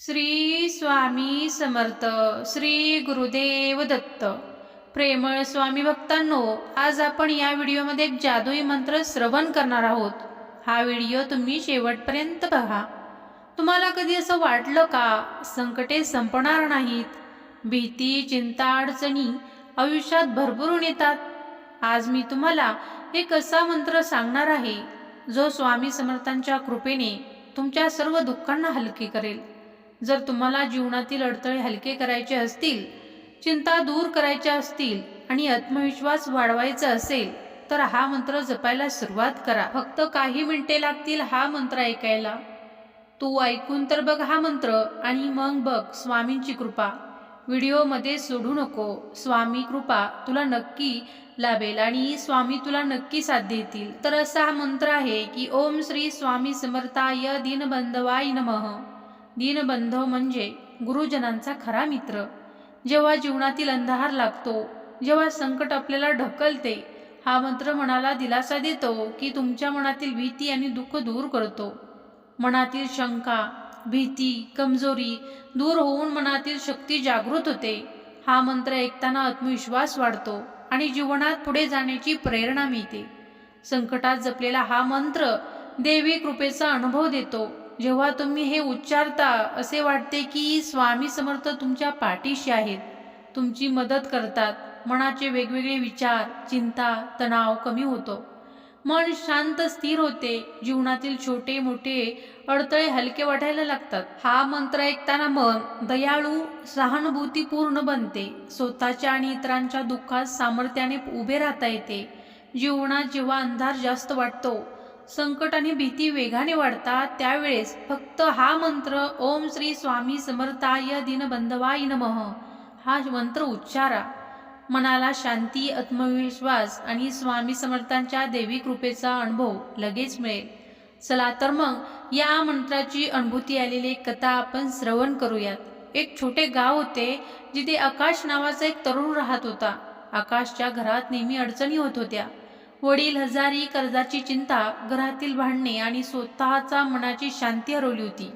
श्री स्वामी समर्थ श्री गुरुदेव दत्त. प्रेमळ स्वामी भक्तांनो आज आपण या व्हिडिओमध्ये एक जादुई मंत्र श्रवण करणार आहोत. हा व्हिडिओ तुम्ही शेवटपर्यंत पहा. तुम्हाला कधी असं वाटलं का? संकटे संपणार नाहीत. भीती चिंता अडचणी आयुष्यात भरभरून येतात. आज मी तुम्हाला एक असा मंत्र सांगणार आहे जो स्वामी समर्थांच्या कृपेने तुमच्या सर्व दुःखांना हलके करेल. जर तुम्हाला जीवनातील अडथळे हलके करायचे असतील चिंता दूर करायच्या असतील आणि आत्मविश्वास वाढवायचा असेल तर हा मंत्र जपायला सुरुवात करा. फक्त काही मिनिटे लागतील हा मंत्र ऐकायला. तू ऐकून तर बघ हा मंत्र आणि मग बघ स्वामींची कृपा. व्हिडिओमध्ये सोडू नको. स्वामी कृपा तुला नक्की लाभेल आणि स्वामी तुला नक्की साथ देतील. तर असा हा मंत्र आहे की ओम श्री स्वामी समर्थाय दीनबंधवाय नमः. दीनबंधव म्हणजे गुरुजनांचा खरा मित्र. जेव्हा जीवनातील अंधार लागतो जेव्हा संकट आपल्याला ढकलते हा मंत्र मनाला दिलासा देतो की तुमच्या मनातील भीती आणि दुःख दूर करतो. मनातील शंका भीती कमजोरी दूर होऊन मनातील शक्ती जागृत होते. हा मंत्र ऐकताना आत्मविश्वास वाढतो आणि जीवनात पुढे जाण्याची प्रेरणा मिळते. संकटात जपलेला हा मंत्र देवी कृपेचा अनुभव देतो. जेव्हा तुम्ही हे उच्चारता असे वाटते की स्वामी समर्थ तुमच्या पाठीशी आहेत. तुमची मदत करतात. मनाचे वेगवेगळे विचार चिंता तणाव कमी होतो. मन शांत स्थिर होते. जीवनातील छोटे मोठे अडथळे हलके वाटायला लागतात. हा मंत्र ऐकताना मन दयाळू सहानुभूतीपूर्ण बनते. स्वतःच्या आणि इतरांच्या दुःखात सामर्थ्याने उभे राहता येते. जीवनात जेव्हा अंधार जास्त वाटतो संकट आणि भीती वेगाने वाढतात त्यावेळेस फक्त हा मंत्र ओम श्री स्वामी समर्थाय दिनबंधवाय नमः हा मंत्र उच्चारा. मनाला शांती आत्मविश्वास आणि स्वामी समर्थांच्या देवी कृपेचा अनुभव लगेच मिळेल. चला तर मग या मंत्राची अनुभूती आलेली कथा आपण श्रवण करूयात. एक छोटे गाव होते जिथे आकाश नावाचा एक तरुण राहत होता. आकाशच्या घरात नेहमी अडचणी होत होत्या. वडील हजारी कर्जाची चिंता घरातील भांडणे आणि स्वतःचा मनाची शांती हरवली होती.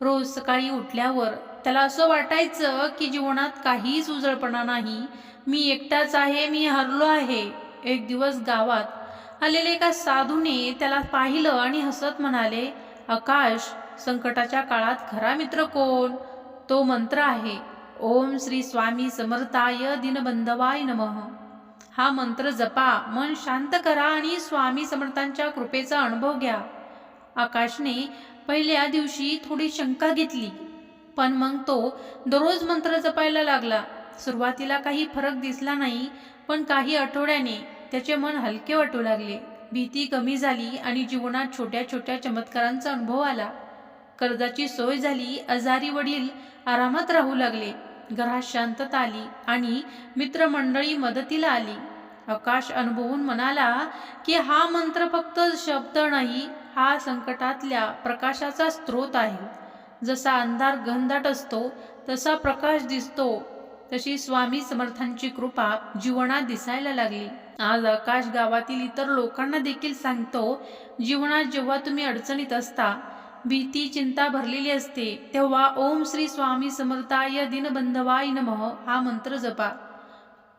रोज सकाळी उठल्यावर त्याला असं वाटायचं की जीवनात काहीच उजळपणा नाही. मी एकटाच आहे मी हरलो आहे. एक दिवस गावात आलेले एका साधूने त्याला पाहिलं आणि हसत म्हणाले आकाश संकटाच्या काळात खरा मित्र कोण? तो मंत्र आहे ओम श्री स्वामी समर्थाय दिनबंधवाय नमः. हा मंत्र जपा मन शांत करा आणि स्वामी समर्थांच्या कृपेचा अनुभव घ्या. आकाशने पहिल्या दिवशी थोडी शंका घेतली पण मग तो दररोज मंत्र जपायला लागला. सुरुवातीला काही फरक दिसला नाही पण काही आठवड्याने त्याचे मन हलके वाटू लागले. भीती कमी झाली आणि जीवनात छोट्या छोट्या चमत्कारांचा अनुभव आला. कर्जाची सोय झाली आजारी वडील आरामात राहू लागले. घरात शांतता आली आणि मित्रमंडळी मदतीला आली. आकाश अनुभवून म्हणाला की हा मंत्र फक्त शब्द नाही हा संकटातल्या प्रकाशाचा स्रोत आहे. जसा अंधार घनदाट असतो तसा प्रकाश दिसतो. तशी स्वामी समर्थांची कृपा जीवनात दिसायला लागली. आज आकाश गावातील इतर लोकांना देखील सांगतो जीवनात जेव्हा तुम्ही अडचणीत असता भीती चिंता भरलेली असते तेव्हा ओम श्री स्वामी समर्थाय दिनबंधवाय नमः हा मंत्र जपा.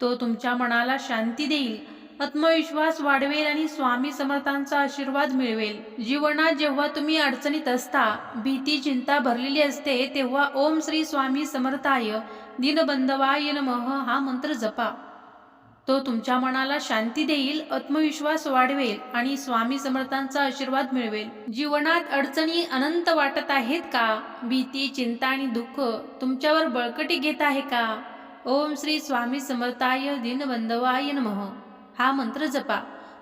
तो तुमच्या मनाला शांती देईल आत्मविश्वास वाढवेल आणि स्वामी समर्थांचा आशीर्वाद मिळवेल. जीवनात जेव्हा तुम्ही अडचणीत असता भीती चिंता भरलेली असते तेव्हा ओम श्री स्वामी समर्थाय दिनबंधवाय नमः हा मंत्र जपा. तो तुमच्या मनाला शांती देईल आत्मविश्वास वाढवेल आणि स्वामी समर्थांचा आशीर्वाद मिळवेल. जीवनात अडचणी अनंत वाटत आहेत का? भीती चिंता आणि दुःख तुमच्यावर बळकटी घेत आहे का? ओम श्री स्वामी समर्थाय दिनबंधवाय नमः. हा मंत्र जपा.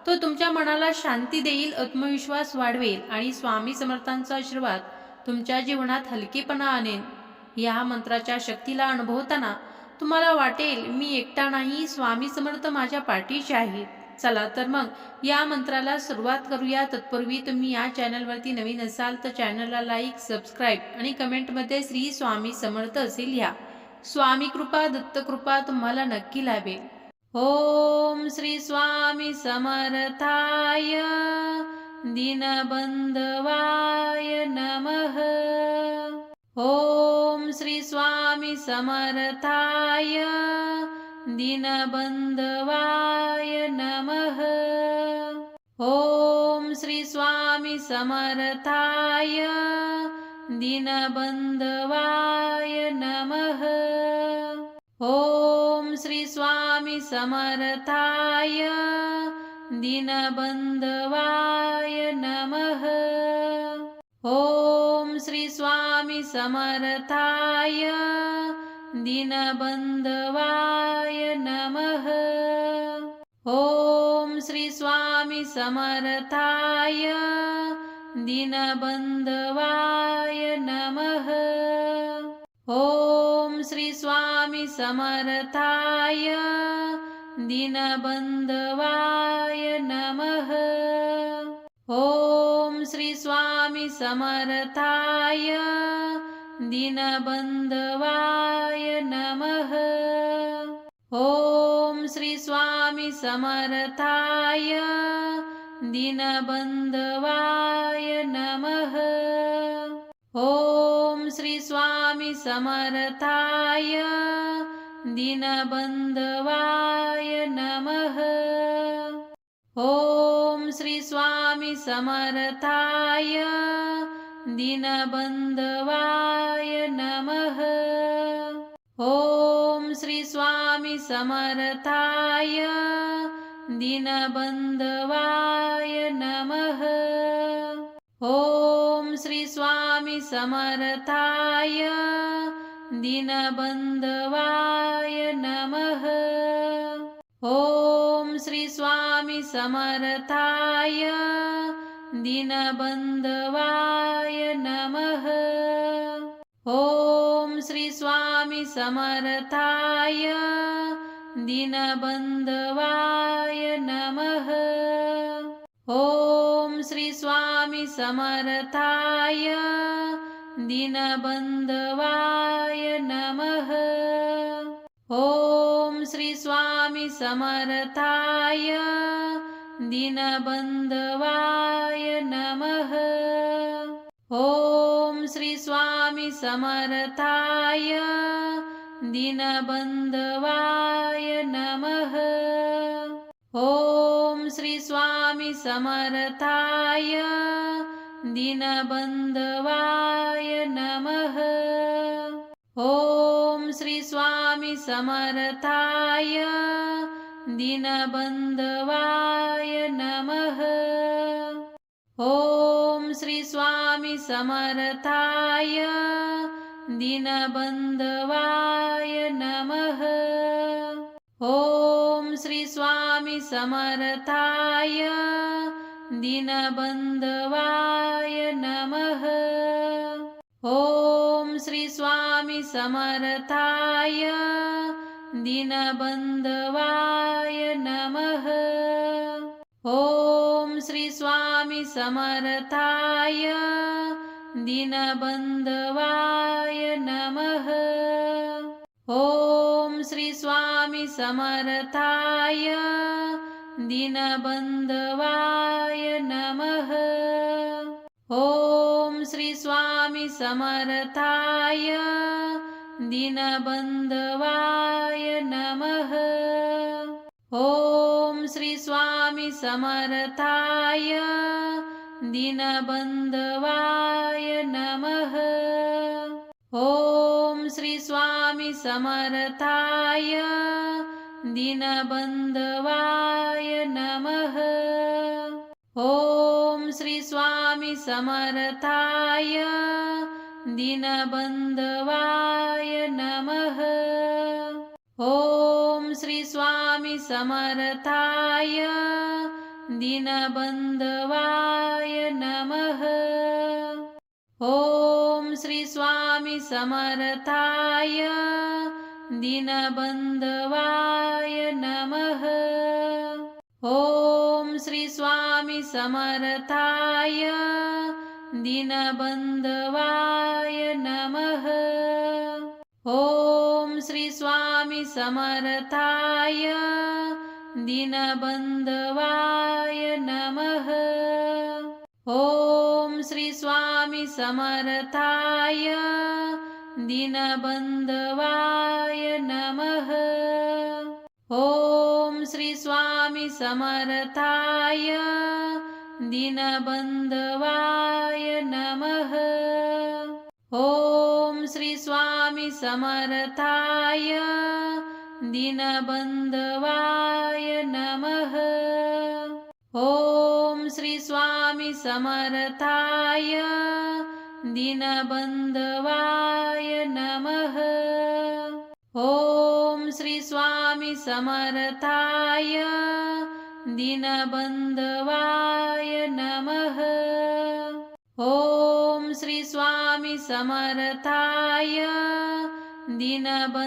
तो तुमच्या मनाला शांती देईल आत्मविश्वास वाढवेल आणि स्वामी समर्थांचा आशीर्वाद तुमच्या जीवनात हलकेपणा आणेल. या मंत्राच्या शक्तीला अनुभवताना तुम्हाला वाटेल मी एकटा नाही स्वामी समर्थ माझ्या पाठीशी आहे. चला तर मग या मंत्राला सुरुवात करूया. तत्पूर्वी तुम्ही या चॅनलवरती नवीन असाल तर चॅनलला लाईक सबस्क्राईब आणि कमेंटमध्ये श्री स्वामी समर्थ असे लिहा. स्वामी कृपा दत्तकृपा तुम्हाला नक्की लाभेल. ओम श्री स्वामी समर्थाय. दिनबंधवाय नमः. ॐ श्री स्वामी समरथाय नमः। ॐ श्री स्वामी समरथाय नमः। ॐ श्री स्वामी समर्थाय दीनधवाय नमः। समर्थाय दीनबन्धवाय नमः। ॐ श्री स्वामी समर्थाय दीनबन्धवाय नमः। ॐ श्री स्वामी समर्थाय दीनबन्धवाय नमः। ॐ श्री स्वामी समर्थाय दीनबन्धवाय नमः। ॐ श्री स्वामी समर्थाय दीनबन्धवाय नमः। ॐ श्री स्वामी समर्थाय दीनबन्धवाय नमः। ॐ श्री स्वामी समर्थाय दीनबन्धवाय नमः। ॐ श्री स्वामी समर्थाय दीनबन्धवाय नमः। ॐ श्री स्वामी समर्थाय दीनबन्धवाय नमः। ॐ श्री स्वामी समर्थाय दीनबन्धवाय नमः। ॐ श्री स्वामी समर्थाय नमः। ॐ श्री स्वामी समर्थाय दीनबन्धवाय नमः। ॐ श्री समर्थाय दीनबन्धवाय नमः। ॐ श्री स्वामी समर्थाय दीनबन्धवाय नमः। ॐ श्री स्वामी समर्थाय दीनबन्धवाय नमः। ॐ श्री स्वामी समर्थाय दीनबन्धवाय नमः। ॐ श्री स्वामी समर्थाय दीनवाय नमः। ॐ श्री स्वामी समर्थाय दीनधवाय नमः। ॐ श्री स्वामी समर्थाय दीनधवाय नमः। ॐ श्री स्वामी समर्थाय दीनबन्धवाय नमः। ॐ श्री स्वामी समर्थाय दीनबन्धवाय नमः। ॐ श्री स्वामी समर्थाय दीनबन्धवाय नमः ॐ श्रीस्वामिसमर्थाय दीनबन्धवाय नमः। ॐ श्रीस्वामिसमर्थाय दीनबन्धवाय नमः। ॐ श्रीस्वामिसमर्थाय दीनबन्धवाय नमः। समर्थाय दीनबन्धवाय नमः। ॐ श्री समर्थाय दीनबन्धवाय नमः। ॐ श्री स्वामी समर्थाय दीनबन्धवाय नमः। ॐ श्री स्वामी समर्थाय दीनबन्धवाय नमः। ॐ श्री स्वामी समर्थाय दीनबन्धवाय नमः। ॐ श्री स्वामी समर्थाय दीनबन्धवाय नमः। ॐ श्री स्वामी समर्थाय दीनबन्धवाय नमः। ॐ श्री स्वामी समर्थाय दीनबन्धवाय नमः। ॐ श्री स्वामी समर्थाय दीनबन्धवाय नमः। ॐ श्री स्वामी समर्थाय दीनबन्धवाय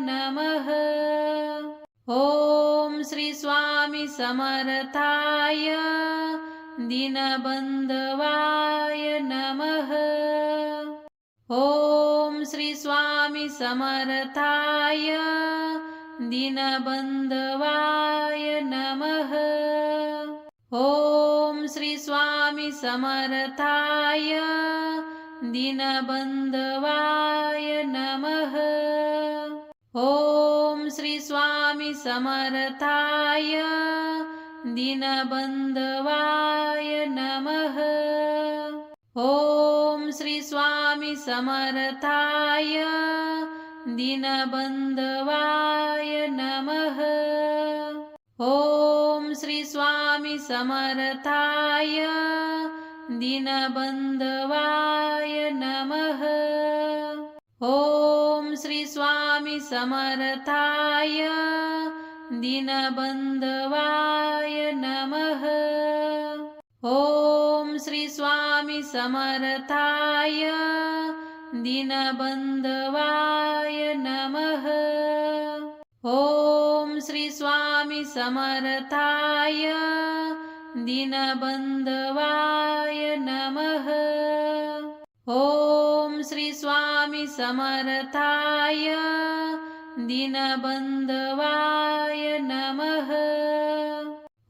नमः ॐ स्वामी समर्थाय दीनबन्धवाय नमः। ॐ श्री स्वामी समर्थाय दीनबन्धवाय नमः। ॐ श्री स्वामी समर्थाय दीनबन्धवाय नमः समर्थाय दीनबन्धवाय नमः। ॐ श्री स्वामी समर्थाय दीनबन्धवाय नमः। ॐ श्री स्वामी समर्थाय दीनबन्धवाय नमः। ॐ श्री स्वामी समर्थाय दीनबन्धवाय नमः। ॐ श्री स्वामी समर्थाय दीनबन्धवाय नमः। ॐ श्री समर्थाय दीनबन्धवाय नमः। ॐ श्री समर्थाय दीनबन्धवाय नमः।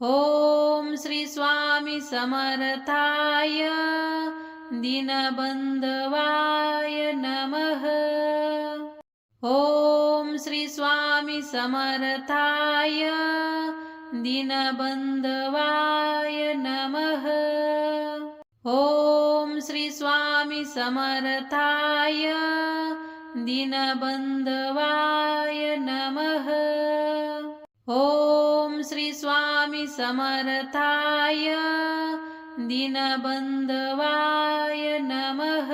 ॐ श्री स्वामी समर्थाय दीनबन्धवाय नमः। ॐ श्री स्वामी समर्थाय दीनबन्धवाय नमः। ॐ श्री स्वामी समर्थाय दीनबन्धवाय नमः। ॐ श्री स्वामी समर्थाय दीनबन्धवाय नमः।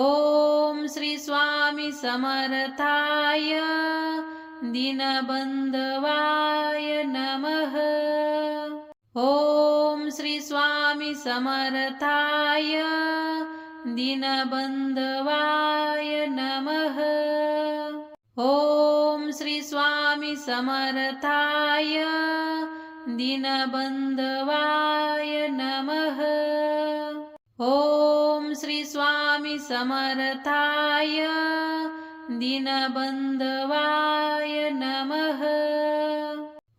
ॐ श्री स्वामी समर्थाय दीनबन्धवाय नमः। ॐ श्री स्वामी समर्थाय दीनबन्धवाय नमः। ॐ श्री स्वामी समर्थाय दीनबन्धवाय नमः। ॐ श्री स्वामी समर्थाय दीनबन्धवाय नमः।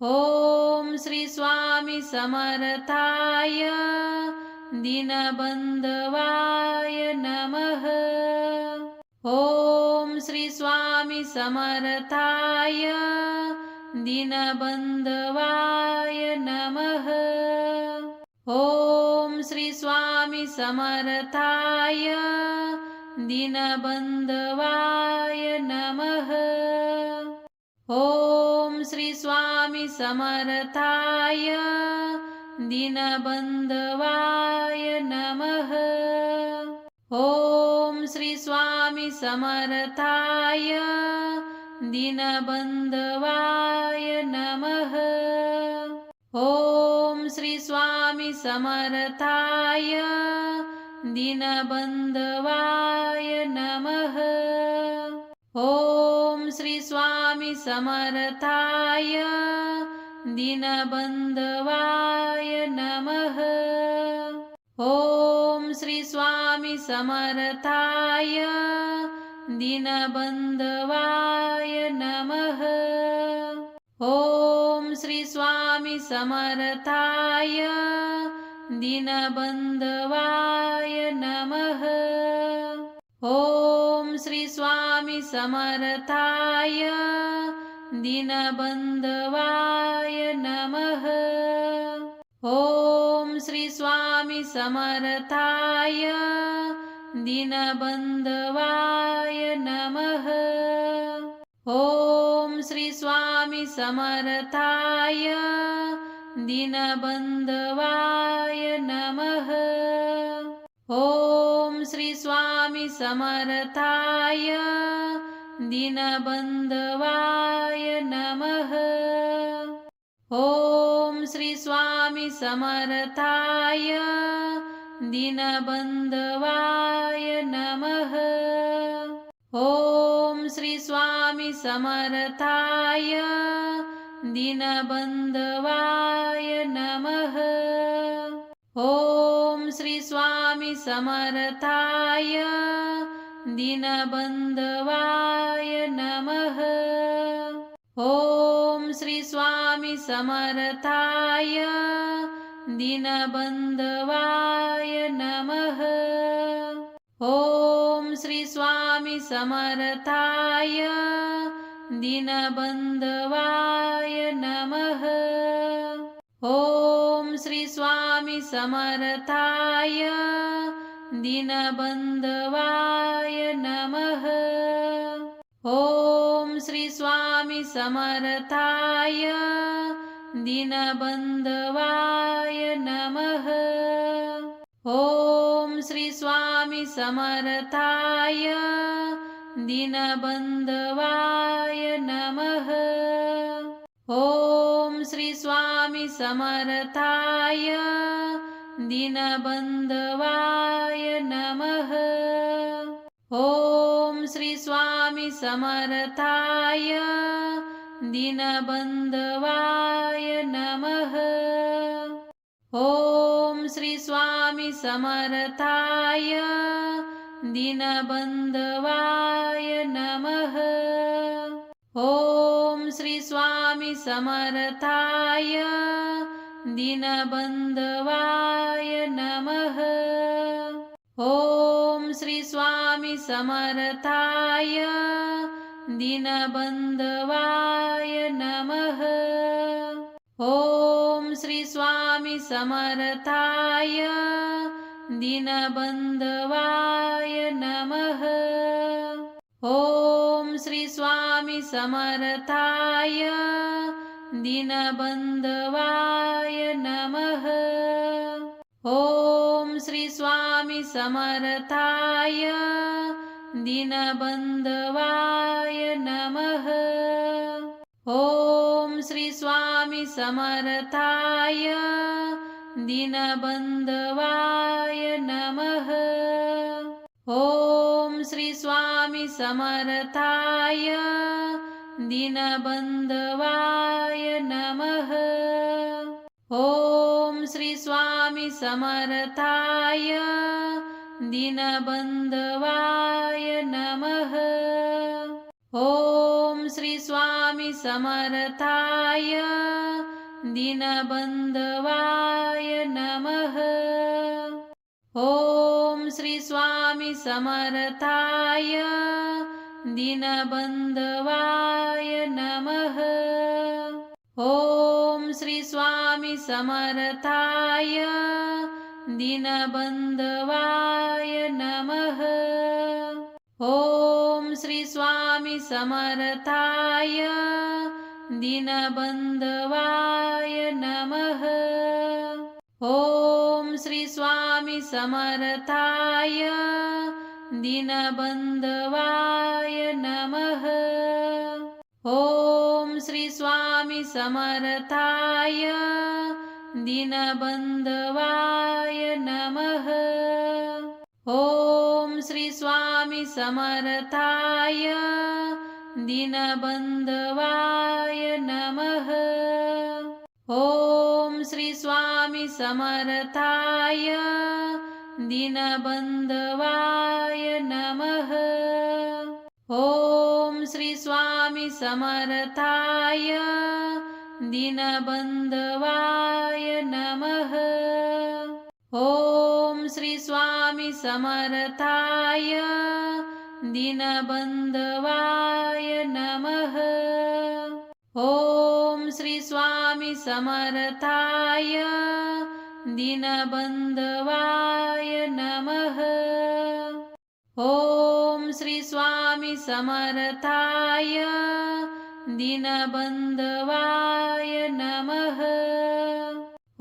ॐ श्री स्वामी समर्थाय दीनबन्धवाय नमः समर्थाय दीनबन्धवाय नमः। ॐ श्री स्वामी समर्थाय दीनबन्धवाय नमः। ॐ श्री स्वामी समर्थाय दीनबन्धवाय नमः। ॐ श्री स्वामी समर्थाय दीनबन्धवाय नमः। ॐ श्री स्वामी समर्थाय दीनबन्धवाय नमः। ॐ श्री स्वामी समर्थाय दीनबन्धवाय नमः। ॐ श्री स्वामी समर्थाय दीनबन्धवाय नमः। ॐ श्री स्वामी समर्थाय दीनबन्धवाय नमः। श्री स्वामी समर्थाय दीनबन्धवाय नमः। ॐ श्री स्वामी समर्थाय दीनबन्धवाय नमः। ॐ श्री स्वामी समर्थाय दीनबन्धवाय नमः। ॐ श्री स्वामी समर्थाय दीनबन्धवाय नमः। ॐ श्री स्वामी समर्थाय दीनबन्धवाय नमः ॐ श्रीस्वामिसमर्थाय दीनबन्धवाय नमः। ॐ श्रीस्वामिसमर्थाय दीनबन्धवाय नमः। ॐ श्रीस्वामिसमर्थाय दीनबन्धवाय नमः। ॐ स्वामी समर्थाय दीनबन्धवाय नमः। ॐ श्री समर्थाय दीनबन्धवाय नमः। ॐ श्री स्वामी समर्थाय दीनबन्धवाय नमः समर्थाय दीनबन्धवाय नमः। ॐ श्री स्वामी समर्थाय दीनबन्धवाय नमः। ॐ श्री स्वामी समर्थाय दीनबन्धवाय नमः। ॐ श्री स्वामी समर्थाय दीनबन्धवाय नमः। ॐ श्री स्वामी समर्थाय दीनबन्धवाय नमः। ॐ श्री स्वामी समर्थाय दीनबन्धवाय नमः। ॐ श्री स्वामी समर्थाय दीनबन्धवाय नमः। ॐ श्री स्वामी समर्थाय दीनबन्धवाय नमः। ॐ श्री स्वामी समर्थाय दीनबन्धवाय नमः। ॐ श्री स्वामी समर्थाय दीनबन्धवाय नमः। ॐ श्री स्वामी समर्थाय दीनबन्धवाय नमः। ॐ श्री समर्थाय दीनबन्धवाय नमः। ॐ श्री समर्थाय दीनबन्धवाय नमः। ॐ श्री स्वामी समर्थाय दीनबन्धवाय नमः। ॐ श्री स्वामी समर्थाय दीनबन्धवाय नमः। ॐ श्री स्वामी समर्थाय दीनबन्धवाय नमः। ॐ श्री समर्थाय दीनबन्धवाय नमः। ॐ श्री स्वामी समर्थाय दीनबन्धवाय नमः। ॐ श्री स्वामी समर्थाय दीनबन्धवाय नमः। ॐ श्री स्वामी समर्थाय दीनबन्धवाय नमः। ॐ श्री स्वामी समर्थाय दीनबन्धवाय नमः। ॐ श्री स्वामी समर्थाय दीनबन्धवाय नमः। ॐ श्री स्वामी समर्थाय दीनबन्धवाय नमः। ॐ श्री स्वामी समर्थाय दीनबन्धवाय नमः।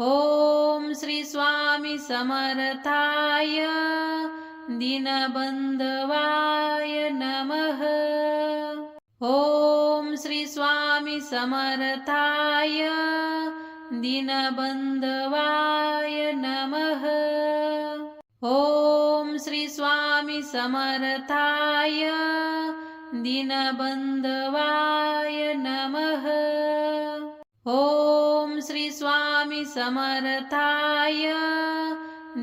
ॐ श्री स्वामी समर्थाय दीनबन्धवाय नमः समर्थाय दीनबन्धवाय नमः। ॐ श्री स्वामी समर्थाय दीनबन्धवाय नमः। ॐ श्री स्वामी समर्थाय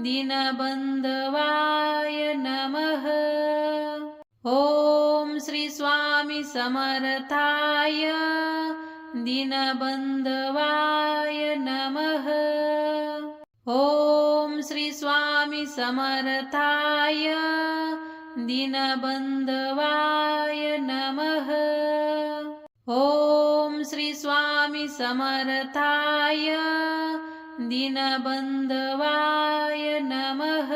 दीनबन्धवाय नमः। ॐ श्री स्वामी समर्थाय दीनबन्धवाय नमः। ॐ श्री स्वामी समर्थाय दीनबन्धवाय नमः। ॐ श्री स्वामी समर्थाय दीनबन्धवाय नमः